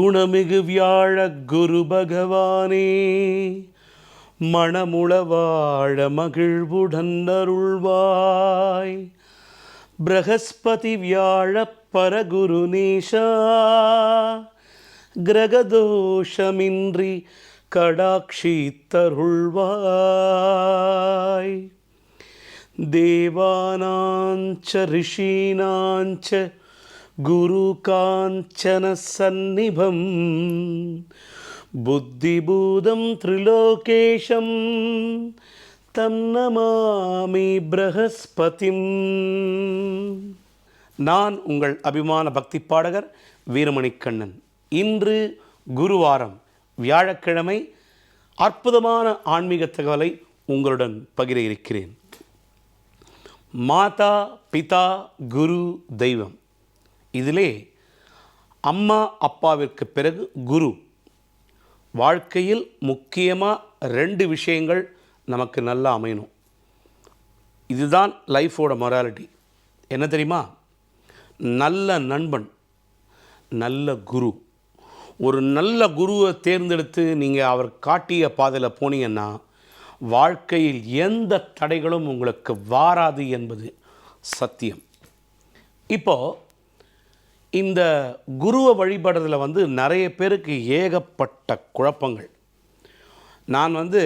குணமிகு வியாழ குரு பகவானே. மணமுள வாழ மகிழ்வுடன் அருள்வாய். பிரகஸ்பதி வியாழ பரகுரு நேஷா கிரகதோஷமின்றி கடாட்சி தருள்வாய் தேவானாஞ்ச ரிஷீனாஞ்ச गुरुकाञ्चनसन्निभं बुद्धिबूदं त्रिलोकेशं तं नमामि बृहस्पतिम् நான் உங்கள் அபிமான பக்தி பாடகர் வீரமணிக்கண்ணன் இன்று குருவாரம் வியாழக்கிழமை அற்புதமான ஆன்மீக தகவலை உங்களுடன் பகிர இருக்கிறேன் மாதா பிதா குரு தெய்வம் இதிலே அம்மா அப்பாவிற்கு பிறகு குரு. வாழ்க்கையில் முக்கியமாக ரெண்டு விஷயங்கள் நமக்கு நல்லா அமையணும். இதுதான் லைஃபோட மொராலிட்டி என்ன தெரியுமா? நல்ல நண்பன் நல்ல குரு. ஒரு நல்ல குருவை தேர்ந்தெடுத்து நீங்கள் அவர் காட்டிய பாதையில் போனீங்கன்னா வாழ்க்கையில் எந்த தடைகளும் உங்களுக்கு வாராது என்பது சத்தியம். இப்போது இந்த குருவை வழிபடுறதுல வந்து நிறைய பேருக்கு ஏகப்பட்ட குழப்பங்கள். நான் வந்து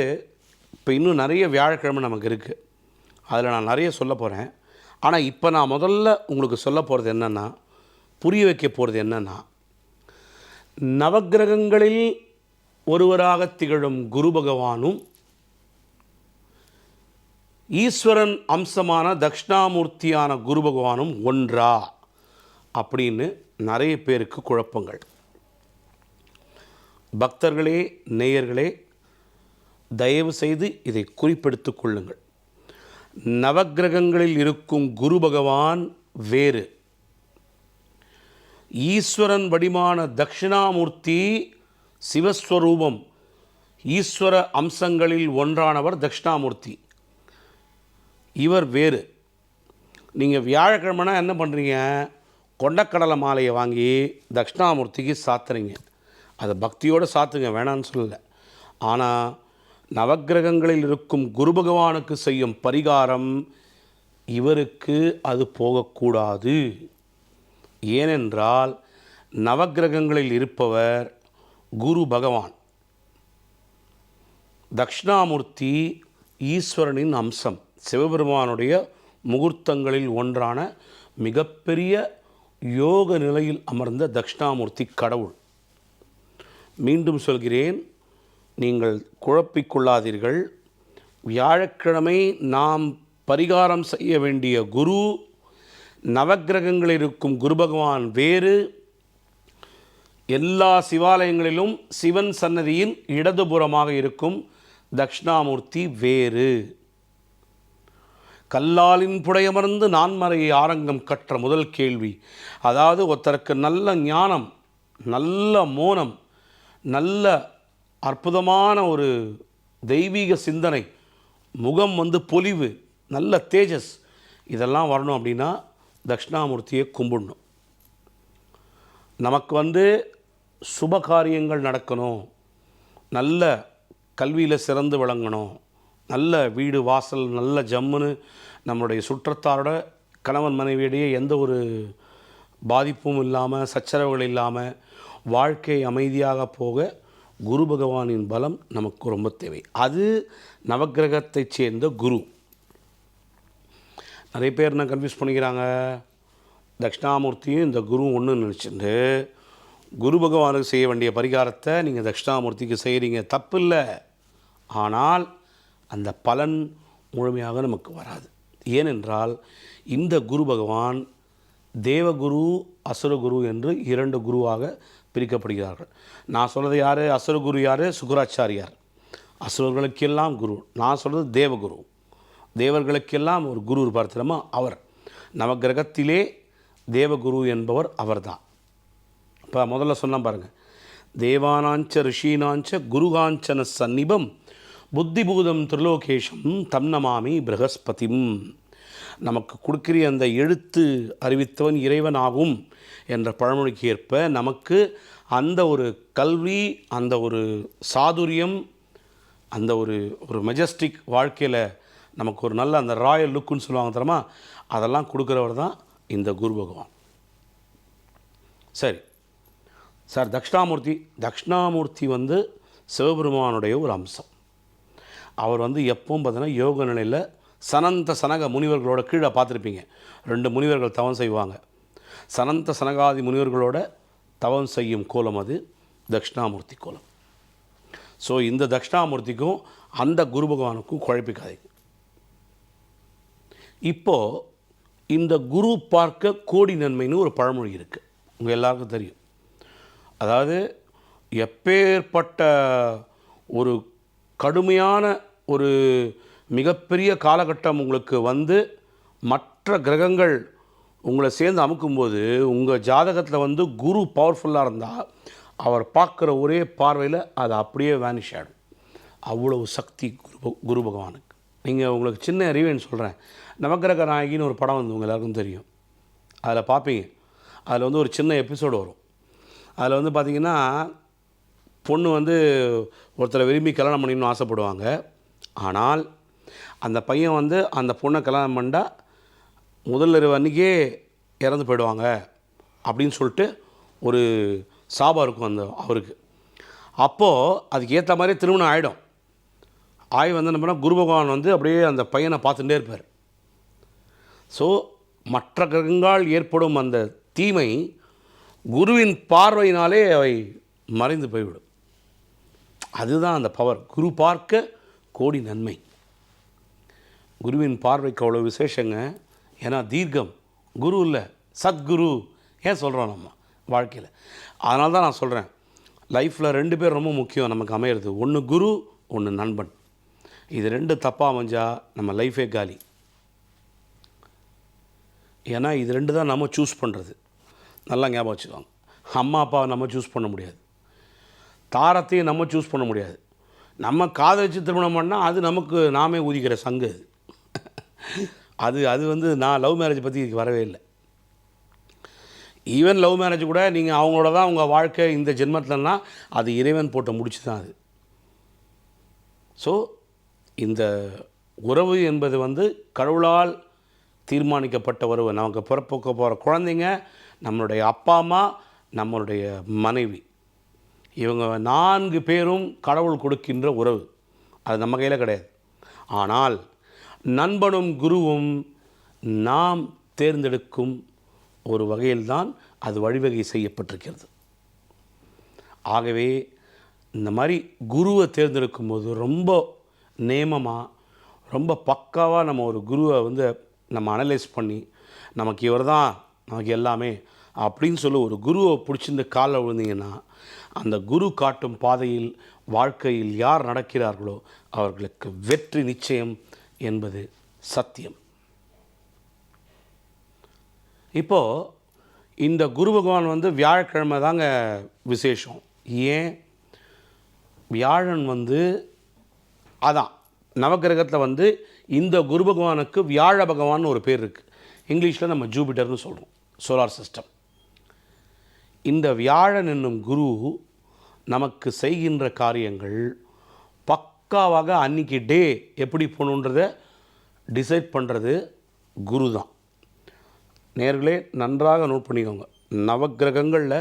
இப்போ இன்னும் நிறைய வியாழக்கிழமை நமக்கு இருக்குது அதில் நான் நிறைய சொல்ல போகிறேன் ஆனால் இப்போ நான் முதல்ல உங்களுக்கு சொல்ல போகிறது என்னென்னா புரிய வைக்க போகிறது என்னென்னா நவக்கிரகங்களில் ஒருவராக திகழும் குரு பகவானும் ஈஸ்வரன் அம்சமான தக்ஷணாமூர்த்தியான குரு பகவானும் ஒன்றா? அப்படின்னு நிறைய பேருக்கு குழப்பங்கள். பக்தர்களே நேயர்களே தயவு செய்து இதை குறிப்பெடுத்து கொள்ளுங்கள். நவக்கிரகங்களில் இருக்கும் குரு பகவான் வேறு. ஈஸ்வரன் வடிமான தட்சிணாமூர்த்தி சிவஸ்வரூபம். ஈஸ்வர அம்சங்களில் ஒன்றானவர் தட்சிணாமூர்த்தி. இவர் வேறு. நீங்கள் வியாழக்கிழமைனா என்ன பண்ணுறீங்க கொண்டக்கடலை மாலையை வாங்கி தட்சிணாமூர்த்திக்கு சாத்துறீங்க. அதை பக்தியோடு சாத்துங்க வேணான்னு சொல்லலை. ஆனால் நவக்கிரகங்களில் இருக்கும் குரு பகவானுக்கு செய்யும் பரிகாரம் இவருக்கு அது போகக்கூடாது. ஏனென்றால் நவக்கிரகங்களில் இருப்பவர் குரு பகவான். தக்ஷணாமூர்த்தி ஈஸ்வரனின் அம்சம். சிவபெருமானுடைய முகூர்த்தங்களில் ஒன்றான மிகப்பெரிய யோக நிலையில் அமர்ந்த தக்ஷணாமூர்த்தி கடவுள். மீண்டும் சொல்கிறேன் நீங்கள் குழப்பிக்கொள்ளாதீர்கள். வியாழக்கிழமை நாம் பரிகாரம் செய்ய வேண்டிய குரு நவக்கிரகங்களில் இருக்கும் குரு பகவான் வேறு. எல்லா சிவாலயங்களிலும் சிவன் சன்னதியின் இடதுபுறமாக இருக்கும் தக்ஷணாமூர்த்தி வேறு. கல்லாலின் புடையமர்ந்து நான்மறையை ஆரங்கம் கற்ற முதல் கேள்வி. அதாவது ஒருத்தருக்கு நல்ல ஞானம் நல்ல மோனம் நல்ல அற்புதமான ஒரு தெய்வீக சிந்தனை முகம் வந்து பொலிவு நல்ல தேஜஸ் இதெல்லாம் வரணும் அப்படின்னா தட்சிணாமூர்த்தியை கும்பிடணும். நமக்கு வந்து சுப காரியங்கள் நடக்கணும். நல்ல கல்வியில் சிறந்து விளங்கணும். நல்ல வீடு வாசல் நல்ல ஜம்முன்னு நம்மளுடைய சுற்றத்தாரோட கணவன் மனைவியிடையே எந்த ஒரு பாதிப்பும் இல்லாமல் சச்சரவுகள் இல்லாமல் வாழ்க்கை அமைதியாக போக குரு பகவானின் பலம் நமக்கு ரொம்ப தேவை. அது நவக்கிரகத்தைச் சேர்ந்த குரு. நிறைய பேர் என்ன கன்ஃபியூஸ் பண்ணிக்கிறாங்க? தட்சிணாமூர்த்தியும் இந்த குரு ஒன்று நினச்சிட்டு குரு பகவானுக்கு செய்ய வேண்டிய பரிகாரத்தை நீங்கள் தட்சிணாமூர்த்திக்கு செய்கிறீங்க தப்பு இல்லை. ஆனால் அந்த பலன் முழுமையாக நமக்கு வராது. ஏனென்றால் இந்த குரு பகவான் தேவகுரு அசுரகுரு என்று இரண்டு குருவாக பிரிக்கப்படுகிறார்கள். நான் சொல்கிறது யார்? அசுரகுரு யார்? சுக்கராச்சாரியார். அசுரர்களுக்கெல்லாம் குரு. நான் சொல்கிறது தேவகுரு. தேவர்களுக்கெல்லாம் ஒரு குரு இருப்பார் தெரியுமா? அவர். நவகிரகத்திலே தேவகுரு என்பவர் அவர்தான். இப்போ முதல்ல சொன்னால் பாருங்கள் தேவானாஞ்ச ரிஷீனாஞ்ச குருகாஞ்சன சந்நிபம் புத்திபூதம் திரிலோகேஷம் தம்னமாமி பிரகஸ்பதிம். நமக்கு கொடுக்கிற அந்த எழுத்து அறிவித்தவன் இறைவனாகும் என்ற பழமொழிக்கு ஏற்ப நமக்கு அந்த ஒரு கல்வி அந்த ஒரு சாதுரியம் அந்த ஒரு ஒரு மெஜஸ்டிக் வாழ்க்கையில் நமக்கு ஒரு நல்ல அந்த ராயல் லுக்குன்னு சொல்லுவாங்க தரமா அதெல்லாம் கொடுக்குறவர் தான் இந்த குரு பகவான். சரி. சார் தக்ஷணாமூர்த்தி தக்ஷணாமூர்த்தி வந்து சிவபெருமானுடைய ஒரு அம்சம். அவர் வந்து எப்பவும் பார்த்தீங்கன்னா யோக நிலையில் சனந்த சனக முனிவர்களோட கீழே பார்த்துருப்பீங்க. ரெண்டு முனிவர்கள் தவம் செய்வாங்க. சனந்த சனகாதி முனிவர்களோட தவம் செய்யும் கோலம் அது தக்ஷணாமூர்த்தி கோலம். ஸோ இந்த தக்ஷணாமூர்த்திக்கும் அந்த குரு பகவானுக்கும் குழப்பிக்காதீங்க இப்போது இந்த குரு பார்க்க கோடி நன்மைன்னு ஒரு பழமொழி இருக்குது உங்கள் எல்லாருக்கும் தெரியும். அதாவது எப்பேற்பட்ட ஒரு கடுமையான ஒரு மிகப்பெரிய காலகட்டம் உங்களுக்கு வந்து மற்ற கிரகங்கள் உங்களை சேர்ந்து அமுக்கும்போது உங்கள் ஜாதகத்தில் வந்து குரு பவர்ஃபுல்லாக இருந்தால் அவர் பார்க்குற ஒரே பார்வையில் அது அப்படியே வேனிஷ் ஆகிடும் அவ்வளவு சக்தி குரு குரு பகவானுக்கு. நீங்கள் உங்களுக்கு சின்ன அறிவுன்னு சொல்கிறேன் நவக்கிரக நாயகின்னு ஒரு படம் வந்து உங்கள் எல்லாருக்கும் தெரியும். அதில் பார்ப்பீங்க. அதில் வந்து ஒரு சின்ன எபிசோடு வரும். அதில் வந்து பார்த்தீங்கன்னா பொண்ணு வந்து ஒருத்தரை விரும்பி கல்யாணம் பண்ணிக்கணும்னு ஆசைப்படுவாங்க. ஆனால் அந்த பையன் வந்து அந்த பொண்ணை கல்யாணம் பண்ணா முதல் இரவு அன்றைக்கே இறந்து போயிடுவாங்க அப்படின்னு சொல்லிட்டு ஒரு சாபம் இருக்கும் அந்த அவருக்கு. அப்போது அதுக்கு ஏற்ற மாதிரி திருமணம் ஆகிடும் ஆய் வந்து என்ன பண்ணால் குரு பகவான் வந்து அப்படியே அந்த பையனை பார்த்துட்டே இருப்பார். ஸோ மற்ற கிரகங்களால் ஏற்படும் அந்த தீமை குருவின் பார்வையினாலே அவை மறைந்து போய்விடும். அதுதான் அந்த பவர் குரு பார்க்க கோடி நன்மை. குருவின் பார்வைக்கு அவ்வளோ விசேஷங்க. ஏன்னா தீர்க்கம். குரு இல்லை. சத்குரு. ஏன் சொல்கிறோம் நம்ம? வாழ்க்கையில். அதனால தான் நான் சொல்கிறேன் லைஃப்பில் ரெண்டு பேர் ரொம்ப முக்கியம் நமக்கு அமையிறது. ஒன்று குரு ஒன்று நண்பன். இது ரெண்டு தப்பாக அமைஞ்சால் நம்ம லைஃபே காலி. ஏன்னா இது ரெண்டு தான் நம்ம சூஸ் பண்ணுறது நல்லா ஞாபகம் வச்சுக்கோங்க. அம்மா அப்பாவை நம்ம சூஸ் பண்ண முடியாது. தாரத்தையும் நம்ம சூஸ் பண்ண முடியாது. நம்ம காதலிச்சு திருமணம் பண்ணால் அது நமக்கு நாமே ஊதிக்கிற சங்கு. அது அது அது வந்து நான் லவ் மேரேஜ் பற்றி இதுக்கு வரவே இல்லை. ஈவன் லவ் மேரேஜ் கூட நீங்கள் அவங்களோட தான் உங்கள் வாழ்க்கை இந்த ஜென்மத்திலனா அது இறைவன் போட்ட முடிச்சு தான் அது. ஸோ இந்த உறவு என்பது வந்து கடவுளால் தீர்மானிக்கப்பட்ட உறவு. நமக்கு பிறப்புக்க போகிற குழந்தைங்க நம்மளுடைய அப்பா அம்மா நம்மளுடைய மனைவி. இவங்க நான்கு பேரும் கடவுள் கொடுக்கின்ற உறவு. அது நம்ம கையில் கிடையாது. ஆனால் நண்பனும் குருவும் நாம் தேர்ந்தெடுக்கும் ஒரு வகையில்தான் அது வழிவகை செய்யப்பட்டிருக்கிறது. ஆகவே இந்த மாதிரி குருவை தேர்ந்தெடுக்கும் போது ரொம்ப நேமமாக ரொம்ப பக்காவாக நம்ம ஒரு குருவை வந்து நம்ம அனலைஸ் பண்ணி நமக்கு இவர் தான் நமக்கு எல்லாமே அப்படின்னு சொல்லி ஒரு குருவை பிடிச்சிருந்து காலில் விழுந்தீங்கன்னா அந்த குரு காட்டும் பாதையில் வாழ்க்கையில் யார் நடக்கிறார்களோ அவர்களுக்கு வெற்றி நிச்சயம் என்பது சத்தியம். இப்போது இந்த குரு பகவான் வந்து வியாழக்கிழமை தாங்க விசேஷம். ஏன்? வியாழன் வந்து அதான் நவக்கிரகத்தில் வந்து இந்த குரு பகவானுக்கு வியாழ பகவான் ஒரு பேர் இருக்குது இங்கிலீஷில் நம்ம ஜூபிட்டர்னு சொல்கிறோம் சோலார் சிஸ்டம். இந்த வியாழன் என்னும் குரு நமக்கு செய்கின்ற காரியங்கள் பக்காவாக அன்னைக்கு டே எப்படி போகணுன்றதை டிசைட் பண்ணுறது குரு தான் நேர்களே நன்றாக நோட் பண்ணிக்கோங்க. நவக்கிரகங்களில்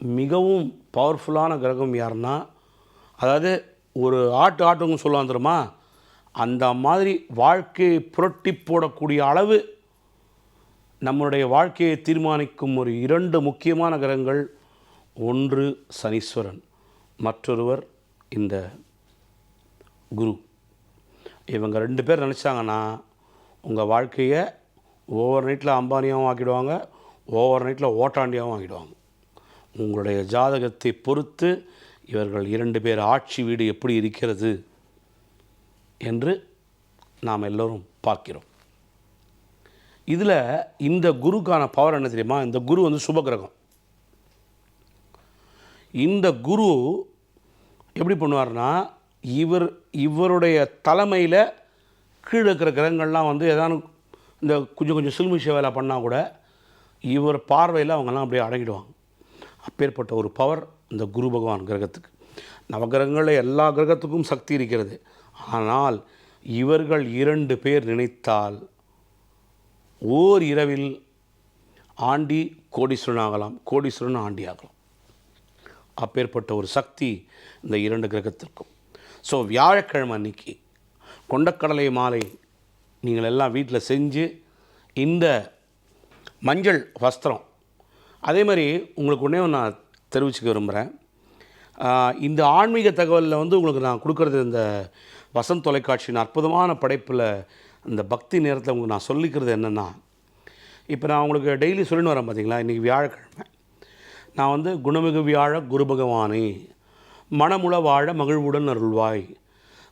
மிகவும் பவர்ஃபுல்லான கிரகம் யாருன்னா அதாவது ஒரு ஆட்டு ஆட்டுங்க சொல்லுவாங்க தெரியுமா? அந்த மாதிரி வாழ்க்கையை புரட்டி போடக்கூடிய அளவு நம்மளுடைய வாழ்க்கையை தீர்மானிக்கும் ஒரு இரண்டு முக்கியமான கிரகங்கள் ஒன்று சனீஸ்வரன் மற்றொருவர் இந்த குரு. இவங்க ரெண்டு பேர் நினச்சாங்கன்னா உங்கள் வாழ்க்கையை ஓவர் நைட்டில் அம்பானியாகவும் ஆக்கிடுவாங்க ஓவர் நைட்டில் ஓட்டாண்டியாகவும் ஆக்கிடுவாங்க. உங்களுடைய ஜாதகத்தை பொறுத்து இவர்கள் இரண்டு பேர் ஆட்சி வீடு எப்படி இருக்கிறது என்று நாம் எல்லோரும் பார்க்கிறோம். இதில் இந்த குருக்கான பவர் என்ன தெரியுமா? இந்த குரு வந்து சுபகிரகம் இந்த குரு எப்படி பண்ணுவார்னா இவர் இவருடைய தலைமையில் கீழே இருக்கிற கிரகங்கள்லாம் வந்து ஏதாவது இந்த கொஞ்சம் கொஞ்சம் சில்மிஷ வேலை பண்ணால் கூட இவர் பார்வையில் அவங்கெல்லாம் அப்படியே அடங்கிடுவாங்க. அப்பேற்பட்ட ஒரு பவர் இந்த குரு பகவான் கிரகத்துக்கு. நவகிரகங்களில் எல்லா கிரகத்துக்கும் சக்தி இருக்கிறது. ஆனால் இவர்கள் இரண்டு பேர் நினைத்தால் ஓர் இரவில் ஆண்டி கோடீஸ்வரன் ஆகலாம் கோடீஸ்வரன் ஆண்டி ஆகலாம் அப்பேற்பட்ட ஒரு சக்தி இந்த இரண்டு கிரகத்திற்கும். ஸோ வியாழக்கிழமை அன்னைக்கு கொண்டக்கடலை மாலை நீங்கள் எல்லாம் வீட்டில் செஞ்சு இந்த மஞ்சள் வஸ்திரம் அதே மாதிரி உங்களுக்கு ஒன்றே நான் தெரிவிச்சுக்க விரும்புகிறேன் இந்த ஆன்மீக தகவலில் வந்து உங்களுக்கு நான் கொடுக்குறது இந்த வசந்த் தொலைக்காட்சியின் அற்புதமான படைப்பில் இந்த பக்தி நேரத்தில் உங்களுக்கு நான் சொல்லிக்கிறது என்னென்னா இப்போ நான் உங்களுக்கு டெய்லி சொல்லின்னு வரேன் பார்த்தீங்களா இன்றைக்கி வியாழக்கிழமை. நான் வந்து குணமிகு வியாழ குரு பகவானே மனமுள வாழ மகிழ்வுடன் அருள்வாய்.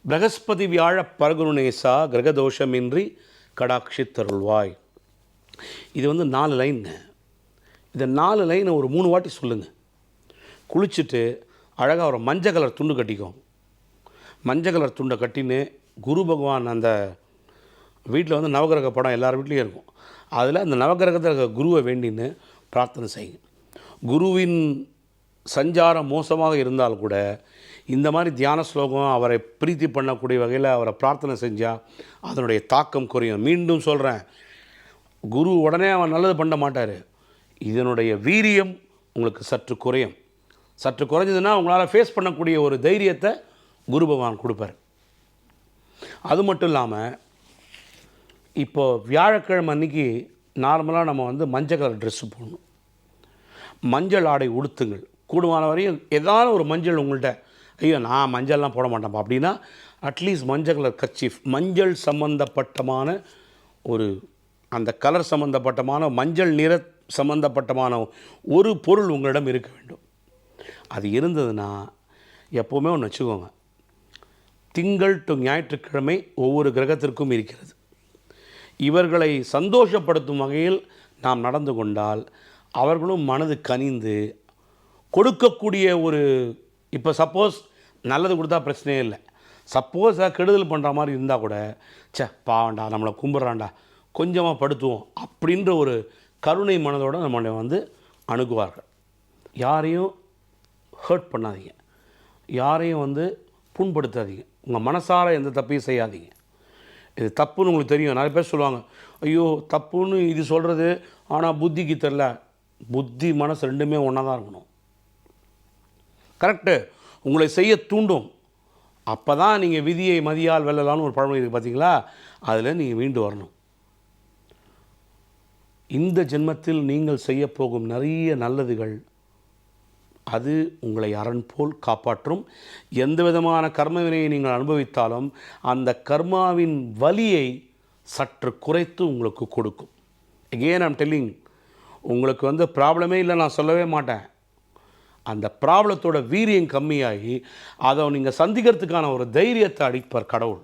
பிரகஸ்பதி வியாழ பரகுருநேசா கிரகதோஷமின்றி கடாட்சித்தருள்வாய் இது வந்து நாலு லைனுங்க இந்த நாலு லைனை ஒரு மூணு வாட்டி சொல்லுங்கள் குளிச்சுட்டு அழகாக ஒரு மஞ்சள் கலர் துண்டு கட்டிக்கும் மஞ்சள் கலர் துண்டை கட்டின்னு குரு பகவான் அந்த வீட்டில் வந்து நவகிரக படம் எல்லார் வீட்லேயும் இருக்கும். அதில் அந்த நவகிரகத்தில் இருக்க குருவை வேண்டின்னு பிரார்த்தனை செய்யுங்க. குருவின் சஞ்சாரம் மோசமாக இருந்தால் கூட இந்த மாதிரி தியான ஸ்லோகம் அவரை பிரீத்தி பண்ணக்கூடிய வகையில் அவரை பிரார்த்தனை செஞ்சால் அதனுடைய தாக்கம் குறையும். மீண்டும் சொல்கிறேன் குரு உடனே அவன் நல்லது பண்ண மாட்டார். இதனுடைய வீரியம் உங்களுக்கு சற்று குறையும். சற்று குறைஞ்சதுன்னா உங்களால் ஃபேஸ் பண்ணக்கூடிய ஒரு தைரியத்தை குரு பகவான் கொடுப்பார். அது மட்டும் இல்லாமல் இப்போ வியாழக்கிழமை அன்னைக்கு நார்மலாக நம்ம வந்து மஞ்சள் கலர் ட்ரெஸ்ஸு போடணும். மஞ்சள் ஆடை உடுத்துங்கள். கூடுமான வரையும் ஏதாவது ஒரு மஞ்சள் உங்கள்கிட்ட ஐயோ நான் மஞ்சள்லாம் போட மாட்டேன்ப்பா. அப்படின்னா அட்லீஸ்ட் மஞ்சள் கலர் கர்ச்சீஃப் மஞ்சள் சம்பந்தப்பட்டமான ஒரு அந்த கலர் சம்பந்தப்பட்டமான மஞ்சள் நிற சம்பந்தப்பட்டமான ஒரு பொருள் உங்களிடம் இருக்க வேண்டும். அது இருந்ததுன்னா எப்போவுமே ஒன்று வச்சுக்கோங்க. திங்கள் டு ஞாயிற்றுக்கிழமை ஒவ்வொரு கிரகத்திற்கும் இருக்கிறது. இவர்களை சந்தோஷப்படுத்தும் வகையில் நாம் நடந்து கொண்டால் அவர்களும் மனது கனிந்து கொடுக்கக்கூடிய ஒரு இப்போ சப்போஸ் நல்லது கொடுத்தா பிரச்சனையே இல்லை. சப்போஸ் கெடுதல் பண்ணுற மாதிரி இருந்தால் கூட சே பாவண்டா நம்மளை கும்பிட்றான்டா கொஞ்சமாக படுத்துவோம் அப்படின்ற ஒரு கருணை மனதோடு நம்மளை வந்து அணுகுவார்கள். யாரையும் ஹர்ட் பண்ணாதீங்க. யாரையும் வந்து புண்படுத்தாதீங்க. உங்கள் மனசார எந்த தப்பையும் செய்யாதீங்க. இது தப்புன்னு உங்களுக்கு தெரியும். நிறைய பேர் சொல்லுவாங்க ஐயோ தப்புன்னு இது சொல்கிறது ஆனால் புத்திக்கு தெரில புத்தி மனசு ரெண்டுமே ஒன்றா தான் இருக்கணும். கரெக்டு உங்களை செய்ய தூண்டும். அப்போ தான் நீங்கள் விதியை மதியால் வெல்லலாம்னு ஒரு பழமொழி இருக்குது பார்த்தீங்களா அதில் நீங்கள் மீண்டு வரணும். இந்த ஜென்மத்தில் நீங்கள் செய்ய போகும் நிறைய நல்லதுகள் அது உங்களை அரண் போல் காப்பாற்றும். எந்த விதமான கர்ம வினையை நீங்கள் அனுபவித்தாலும் அந்த கர்மாவின் வலியை சற்று குறைத்து உங்களுக்கு கொடுக்கும். எகெயின் ஐம் டெல்லிங் உங்களுக்கு வந்து ப்ராப்ளமே இல்லை நான் சொல்லவே மாட்டேன். அந்த ப்ராப்ளத்தோட வீரியம் கம்மியாகி அதை நீங்கள் சந்திக்கிறதுக்கான ஒரு தைரியத்தை அடிப்பார் கடவுள்.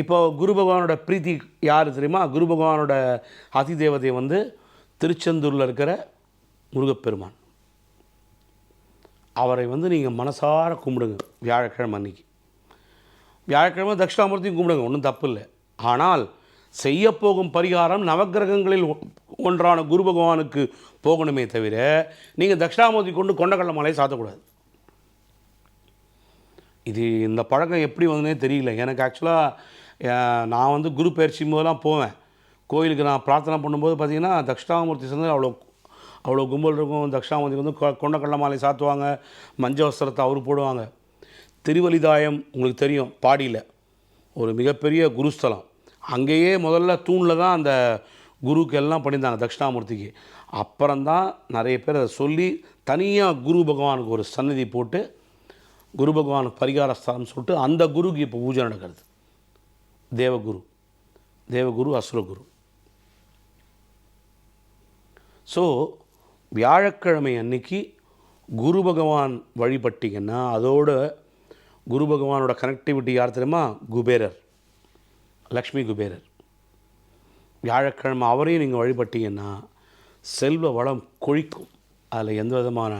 இப்போ குரு பகவானோட பிரீத்தி யார் தெரியுமா? குரு பகவானோட அதி தேவதை வந்து திருச்செந்தூரில் இருக்கிற முருகப்பெருமான். அவரை வந்து நீங்கள் மனசார கும்பிடுங்க வியாழக்கிழமை அன்னைக்கு. வியாழக்கிழமை தட்சிணாமூர்த்தியும் கும்பிடுங்க ஒன்றும் தப்பு இல்லை. ஆனால் செய்யப்போகும் பரிகாரம் நவக்கிரகங்களில் ஒன்றான குரு பகவானுக்கு போகணுமே தவிர நீங்கள் தட்சிணாமூர்த்தி கொண்டு கொண்டக்கடலை மலையை சாத்தக்கூடாது. இது இந்த பழக்கம் எப்படி வந்ததுனே தெரியல. எனக்கு ஆக்சுவலாக நான் வந்து குரு பயிற்சி போதெல்லாம் போவேன். கோயிலுக்கு நான் பிரார்த்தனை பண்ணும்போது பார்த்தீங்கன்னா தட்சிணாமூர்த்தி சேர்ந்து அவ்வளோ அவ்வளோ கும்பல் இருக்கும். தட்சிணாமூர்த்தி வந்து கொண்டக்கடல கொண்டக்கடலை மாலை சாத்துவாங்க. மஞ்ச வஸ்திரத்தை அவர் போடுவாங்க. திருவலிதாயம் உங்களுக்கு தெரியும் பாடியில். ஒரு மிகப்பெரிய குருஸ்தலம். அங்கேயே முதல்ல தூணில் தான் அந்த குருவுக்கு எல்லாம் பண்ணியிருந்தாங்க தட்சிணாமூர்த்திக்கு. அப்புறம்தான் நிறைய பேர் அதை சொல்லி தனியாக குரு பகவானுக்கு ஒரு சன்னதி போட்டு குரு பகவானுக்கு பரிகார சொல்லிட்டு அந்த குருக்கு இப்போ பூஜை நடக்கிறது. தேவகுரு. தேவகுரு அசுரகுரு. ஸோ வியாழக்கிழமை அன்னைக்கு குரு பகவான் வழிபட்டிங்கன்னா அதோட குரு பகவானோட கனெக்டிவிட்டி யார் தெரியுமா? குபேரர். லக்ஷ்மி குபேரர். வியாழக்கிழமை அவரையும் நீங்கள் வழிபட்டீங்கன்னா செல்வ வளம் கொழிக்கும். அதில் எந்த விதமான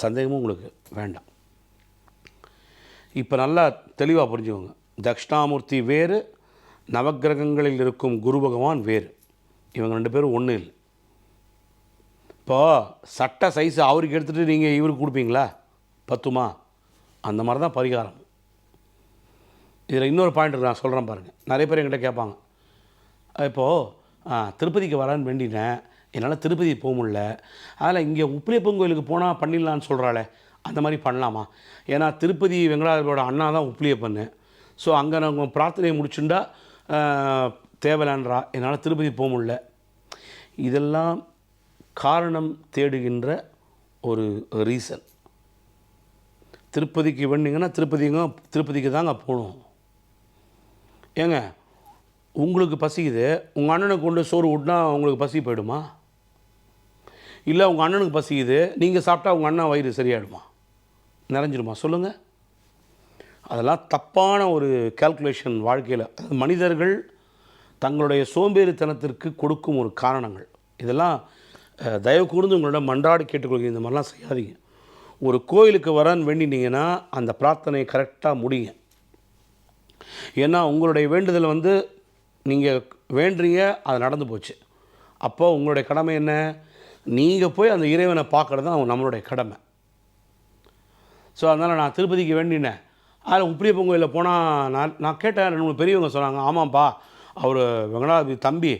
சந்தேகமும் உங்களுக்கு வேண்டாம். இப்போ நல்லா தெளிவாக புரிஞ்சுக்கோங்க. தக்ஷணாமூர்த்தி வேறு நவக்கிரகங்களில் இருக்கும் குரு பகவான் வேறு. இவங்க ரெண்டு பேரும் ஒன்றும் இல்லை. இப்போ சட்டை சைஸ் அவருக்கு எடுத்துகிட்டு நீங்கள் இவருக்கு கொடுப்பீங்களா? பத்துமா? அந்த மாதிரி தான் பரிகாரம். இதில் இன்னொரு பாயிண்ட் நான் சொல்கிறேன் பாருங்கள் நிறைய பேர் என்கிட்ட கேட்பாங்க. இப்போது திருப்பதிக்கு வரேன்னு வேண்டினேன். என்னால் திருப்பதி போக முடில அதில் இங்கே உப்பிலியப்பன் கோயிலுக்கு போனால் பண்ணிடலான்னு சொல்கிறாளே அந்த மாதிரி பண்ணலாமா? ஏன்னா திருப்பதி வெங்கடாஜலோட அண்ணா தான் உப்பிலியப்பன் ஸோ அங்கே நாங்கள் பிரார்த்தனையை முடிச்சுண்டா தேவலான்றா என்னால் திருப்பதி போக முடில இதெல்லாம் காரணம் தேடுகின்ற ஒரு ரீசன் திருப்பதிக்கு வேணுங்கன்னா திருப்பதிங்க திருப்பதிக்கு தாங்க போகணும். ஏங்க உங்களுக்கு பசிக்குது உங்கள் அண்ணனுக்கு கொண்டு சோறு விட்னா உங்களுக்கு பசி போயிடுமா? இல்லை உங்கள் அண்ணனுக்கு பசிக்குது நீங்கள் சாப்பிட்டா உங்கள் அண்ணன் வயிறு சரியாயிடுமா? நிறைஞ்சிடுமா? சொல்லுங்கள் அதெல்லாம் தப்பான ஒரு கால்குலேஷன் வாழ்க்கையில். மனிதர்கள் தங்களுடைய சோம்பேறித்தனத்திற்கு கொடுக்கும் ஒரு காரணங்கள். இதெல்லாம் தயவு கூர்ந்து உங்களிடம் மன்றாடி கேட்டுக்கொள்கிறீங்க இந்த மாதிரிலாம் செய்யாதீங்க. ஒரு கோயிலுக்கு வரேன்னு வேண்டினீங்கன்னா அந்த பிரார்த்தனையை கரெக்டாக முடியுங்க ஏன்னா உங்களுடைய வேண்டுதல் வந்து நீங்கள் வேண்டுறீங்க அது நடந்து போச்சு. அப்போ உங்களுடைய கடமை என்ன? நீங்கள் போய் அந்த இறைவனை பார்க்குறது தான் நம்மளுடைய கடமை. ஸோ அதனால் நான் திருப்பதிக்கு வேண்டினேன். அதில் உப்பிலியப்பன் கோயிலில் போனால் நான் நான் கேட்டேன் ரெண்டு மூணு பெரியவங்க சொன்னாங்க ஆமாம்ப்பா அவர் வெங்கடாபதி தம்பி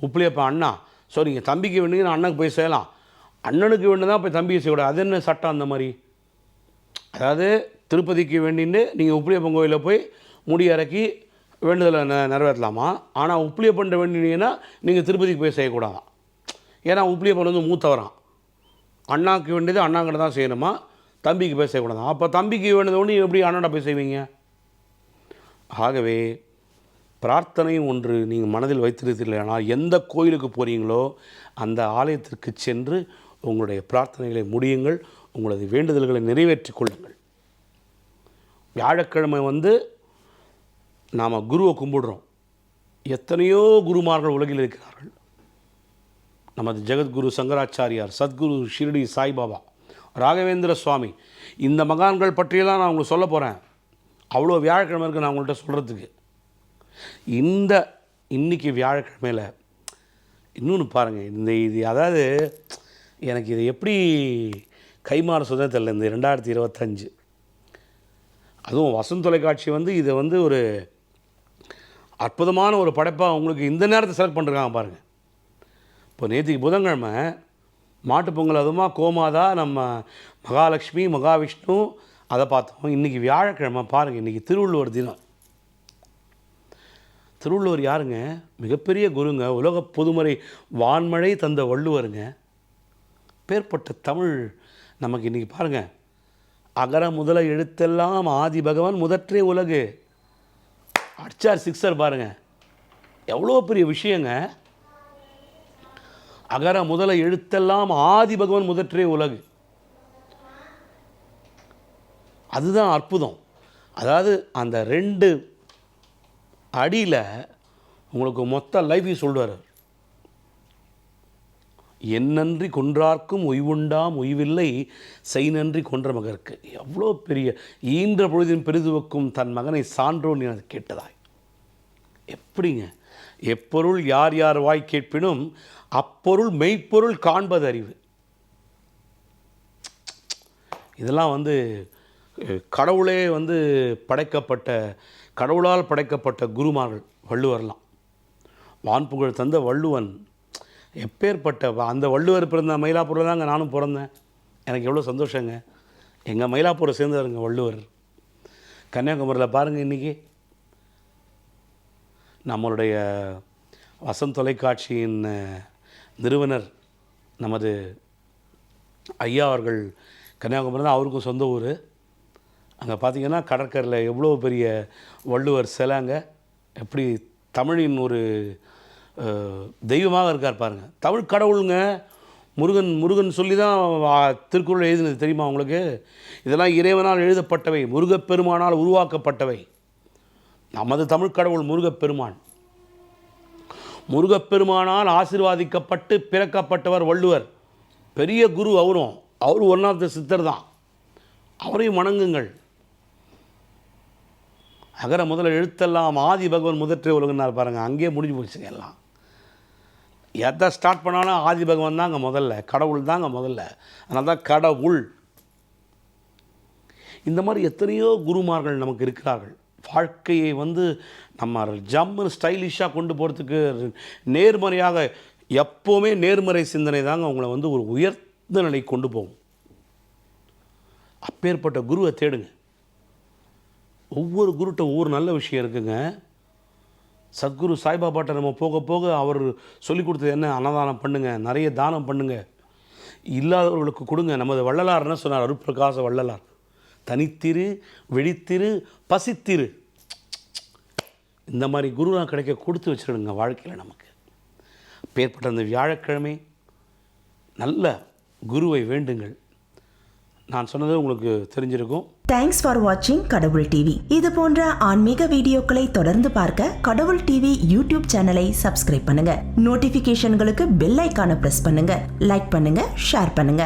உப்பிலியப்பன் அண்ணா. ஸோ நீங்கள் தம்பிக்கு வேண்டிங்கன்னா அண்ணனுக்கு போய் செய்யலாம். அண்ணனுக்கு வேண்டு தான் போய் தம்பியை செய்யக்கூடாது. அது என்ன சட்டம் அந்த மாதிரி? அதாவது திருப்பதிக்கு வேண்டின்னு நீங்கள் உப்பிலியப்பன் கோயிலில் போய் முடி இறக்கி வேண்டுதலை நெ நிறைவேற்றலாமா? ஆனால் உப்பிலியப்பன்ட்ட வேண்டினீங்கன்னா நீங்கள் திருப்பதிக்கு போய் செய்யக்கூடாதான் ஏன்னா உப்பிலியப்பன் வந்து மூத்தவரான் அண்ணாக்கு வேண்டியது அண்ணாங்கிட்ட தான் செய்யணுமா? தம்பிக்கு போய் செய்யக்கூடாதான் அப்போ தம்பிக்கு வேண்டியது ஒன்று எப்படி அண்ணாண்ட போய் செய்வீங்க? ஆகவே பிரார்த்தனை ஒன்று நீங்கள் மனதில் வைத்திருத்தீர்களானால் எந்த கோயிலுக்கு போகிறீங்களோ அந்த ஆலயத்திற்கு சென்று உங்களுடைய பிரார்த்தனைகளை முடியுங்கள் உங்களது வேண்டுதல்களை நிறைவேற்றிக் கொள்ளுங்கள். வியாழக்கிழமை வந்து நாம் குருவை கும்பிடுறோம். எத்தனையோ குருமார்கள் உலகில் இருக்கிறார்கள். நமது ஜெகத்குரு சங்கராச்சாரியார் சத்குரு ஷிரடி சாய்பாபா ராகவேந்திர சுவாமி இந்த மகான்கள் பற்றியெல்லாம் நான் உங்களுக்கு சொல்ல போகிறேன் அவ்வளோ வியாழக்கிழமை இருக்குது நான் உங்கள்கிட்ட சொல்கிறதுக்கு இந்த இன்றைக்கி வியாழக்கிழமையில் இன்னொன்று பாருங்கள் இந்த இது அதாவது எனக்கு இது எப்படி கைமாற சொல்ல தெரியல இந்த ரெண்டாயிரத்தி இருபத்தஞ்சு. அதுவும் வசந்த் தொலைக்காட்சி வந்து இதை வந்து ஒரு அற்புதமான ஒரு படைப்பாக உங்களுக்கு இந்த நேரத்தை செலக்ட் பண்ணுறாங்க பாருங்கள் இப்போ நேற்றுக்கு புதன்கிழமை மாட்டுப்பொங்கல் அதுமா கோமாதா நம்ம மகாலட்சுமி மகாவிஷ்ணு அதை பார்த்தோம். இன்றைக்கி வியாழக்கிழமை பாருங்கள் இன்றைக்கி திருவள்ளுவர் தினம். திருவள்ளுவர் யாருங்க? மிகப்பெரிய குருங்க. உலக பொதுமறை வான்மழை தந்த வள்ளுவருங்க. பேர்பட்ட தமிழ் நமக்கு இன்றைக்கி பாருங்கள் அகர முதல எழுத்தெல்லாம் ஆதி பகவான் முதற்றே உலகு. அடிச்சார் சிக்ஸர் பாருங்கள் எவ்வளோ பெரிய விஷயங்க. அகர முதல எழுத்தெல்லாம் ஆதி பகவான் முதற்றே உலகு. அதுதான் அற்புதம். அதாவது அந்த ரெண்டு அடியில் உங்களுக்கு மொத்த லைஃபையும் சொல்லுவார் என்னன்றி கொன்றார்க்கும் ஒய்வுண்டாம் உய்வில்லை செய் நன்றி கொன்ற மகருக்கு. எவ்வளோ பெரிய ஈன்ற பொழுதின் பெரிதுவக்கும் தன் மகனை சான்றோன் என கேட்டதாய். எப்படிங்க? எப்பொருள் யார் யார் வாய் கேட்பினும் அப்பொருள் மெய்ப்பொருள் காண்பது அறிவு இதெல்லாம் வந்து கடவுளே வந்து படைக்கப்பட்ட கடவுளால் படைக்கப்பட்ட குருமார்கள் வள்ளுவர்லாம். வான்புகழ் தந்த வள்ளுவன். எப்பேற்பட்ட வ- அந்த வள்ளுவர் பிறந்த மயிலாப்பூரில் தாங்க நானும் பிறந்தேன். எனக்கு எவ்வளோ சந்தோஷங்க. எங்கள் மயிலாப்பூரை சேர்ந்தவருங்க வள்ளுவர். கன்னியாகுமரியில் பாருங்கள் இன்றைக்கி நம்மளுடைய வசந்த் தொலைக்காட்சியின் நிறுவனர் நமது ஐயா அவர்கள் கன்னியாகுமரி தான் அவருக்கும் சொந்த ஊர். அங்கே பார்த்தீங்கன்னா கடற்கரையில் எவ்வளோ பெரிய வள்ளுவர் சிலைங்க எப்படி தமிழின் ஒரு தெய்வமாக இருக்கார் பாருங்கள் தமிழ் கடவுளுங்க முருகன் முருகன் சொல்லி தான் வா- திருக்குறள் எழுதினது தெரியுமா உங்களுக்கு? இதெல்லாம் இறைவனால் எழுதப்பட்டவை முருகப்பெருமானால் உருவாக்கப்பட்டவை. நமது தமிழ் கடவுள் முருகப்பெருமான். முருகப்பெருமானால் ஆசிர்வாதிக்கப்பட்டு பிறக்கப்பட்டவர் வள்ளுவர். பெரிய குரு அவரும். அவர் ஒன் ஆஃப் த சித்தர் தான். அவரையும் வணங்குங்கள். அகர முதல்ல எழுத்தெல்லாம் ஆதி பகவன் முதற்றே உலகனார் பாருங்க. அங்கேயே முடிஞ்சு போச்சு எல்லாம். எதை ஸ்டார்ட் பண்ணாலும் ஆதி பகவான் தாங்க முதல்ல. கடவுள் தாங்க முதல்ல. அதனால தான் கடவுள். இந்த மாதிரி எத்தனையோ குருமார்கள் நமக்கு இருக்கிறார்கள். வாழ்க்கையை வந்து நம்ம ஜம்முன்னு ஸ்டைலிஷாக கொண்டு போகிறதுக்கு நேர்மறையாக எப்போவுமே நேர்மறை சிந்தனை தாங்க அவங்கள வந்து ஒரு உயர்ந்த நிலைக்கு கொண்டு போகும். அப்பேற்பட்ட குருவை தேடுங்க. ஒவ்வொரு குருட்ட ஒவ்வொரு நல்ல விஷயம் இருக்குங்க. சத்குரு சாய்பாபாட்ட நம்ம போக போக அவர் சொல்லி கொடுத்தது என்ன? அன்னதானம் பண்ணுங்க நிறைய தானம் பண்ணுங்கள் இல்லாதவர்களுக்கு கொடுங்க. நமது வள்ளலார் என்ன சொன்னார் அருட்பிரகாச வள்ளலார். தனித்திரு விழித்திரு பசித்திரு. இந்த மாதிரி குருலாம் கிடைக்க கொடுத்து வச்சிருடுங்க வாழ்க்கையில் நமக்கு. பேர்பட்ட அந்த வியாழக்கிழமை நல்ல குருவை வேண்டுங்கள். நான் சொன்னது உங்களுக்கு தெரிஞ்சிருக்கும். தேங்க்ஸ் ஃபார் வாட்சிங் கடவுள் டிவி இது போன்ற ஆன்மீக வீடியோக்களை தொடர்ந்து பார்க்க கடவுள் டிவி யூடியூப் சேனலை சப்ஸ்கிரைப் பண்ணுங்க. நோட்டிபிகேஷன்களுக்கு பெல் ஐகானை பிரஸ் பண்ணுங்க. லைக் பண்ணுங்க ஷேர் பண்ணுங்க.